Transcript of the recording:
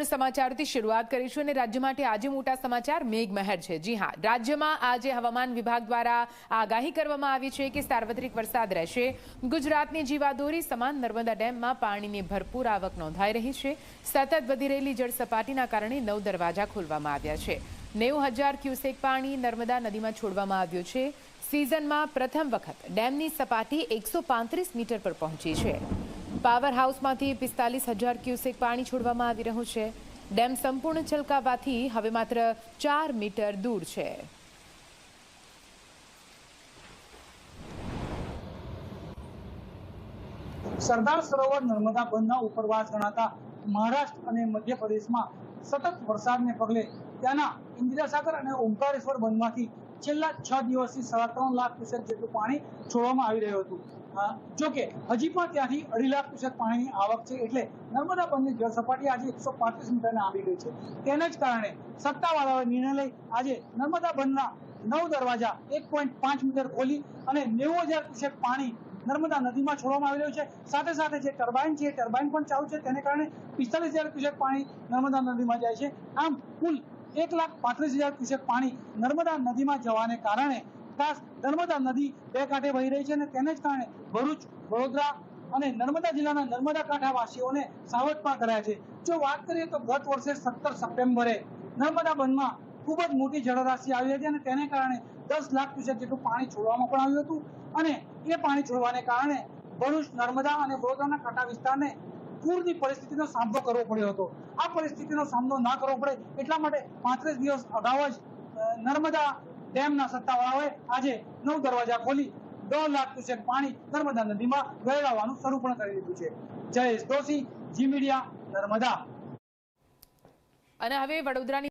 મહત્વપૂર્ણ સમાચારથી શરૂઆત કરીશું અને રાજ્ય માટે આજે મોટા સમાચાર મેઘમહેર છે. જી હા, રાજ્યમાં આજે હવામાન વિભાગ દ્વારા આગાહી કરવામાં આવી છે કે સાર્વત્રિક વરસાદ રહેશે. ગુજરાતની જીવાદોરી સમાન નર્મદા ડેમમાં પાણીની ભરપૂર આવક નોંધાઈ રહી છે. સતત વધી રહેલી જળસપાટીના કારણે નવ દરવાજા ખોલવામાં આવ્યા છે. નેવું હજાર ક્યુસેક પાણી નર્મદા નદીમાં છોડવામાં આવ્યું છે. સિઝનમાં પ્રથમ વખત ડેમની સપાટી એકસો મીટર પર પહોંચી છે. પાવર હાઉસમાંથી પિસ્તાલીસ હજાર ક્યુસેક પાણી છોડવામાં આવી રહ્યું છે. ડેમ સંપૂર્ણ છલકાવાથી હવે માત્ર ચાર મીટર દૂર છે. સરદાર સરોવર નર્મદા બંધના ઉપરવાસ ગણાતા મહારાષ્ટ્ર અને મધ્યપ્રદેશમાં સતત વરસાદને પગલે ત્યાંના ઇન્દિરાસાગર અને ઓમકારેશ્વર બંધમાંથી છેલ્લા છ દિવસથી સાડા ત્રણ લાખ ક્યુસેક જેટલું પાણી છોડવામાં આવી રહ્યું હતું. જો કે હજી પણ ત્યાંથી અઢી લાખ ક્યુસેક પાણીની આવક છે એટલે નર્મદા બંધની જળ આજે એકસો પાંત્રીસ મીટરને આવી ગઈ છે. તેના જ કારણે સત્તાવાળાઓએ નિર્ણય લઈ આજે નર્મદા બંધના નવ દરવાજા એક પોઈન્ટ પાંચ મીટર ખોલી અને નેવું હજાર ક્યુસેક પાણી નર્મદા નદીમાં છોડવામાં આવી રહ્યું છે. સાથે સાથે જે ટર્બાઇન છે એ ટર્બાઇન પણ ચાલુ છે. તેને કારણે પિસ્તાલીસ હજાર ક્યુસેક પાણી નર્મદા નદીમાં જાય છે. આમ કુલ એક લાખ પાંત્રીસ હજાર ક્યુસેક પાણી નર્મદા નદીમાં જવાને કારણે ખાસ નર્મદા નદી બે કાંઠે વહી રહી છે અને તેને જ કારણે ભરૂચ, વડોદરા અને નર્મદા જિલ્લાના નર્મદા કાંઠાવાસીઓને સાવધ પણ કરાયા છે. જો વાત કરીએ તો ગત વર્ષે સત્તર સપ્ટેમ્બરે નર્મદા બંધમાં ખૂબ જ મોટી જળરાશિ આવી હતી અને તેને કારણે દસ લાખ ક્યુસેક જેટલું પાણી છોડવામાં પણ આવ્યું હતું અને એ પાણી છોડવાને કારણે ભરૂચ, નર્મદા અને વડોદરાના કાંઠા વિસ્તારને પૂરની પરિસ્થિતિનો સામનો કરવો પડ્યો હતો. આ પરિસ્થિતિનો સામનો ના કરવો પડે એટલા માટે પાંત્રીસ દિવસ અગાઉ જ નર્મદા ડેમના સત્તાવાળાઓએ આજે નવ દરવાજા ખોલી દોઢ લાખ ક્યુસેક પાણી નર્મદા નદીમાં વહેલાવાનું શરૂ પણ કરી દીધું છે. Jayesh Doshi, Zee media Narmada. અને હવે વડોદરાની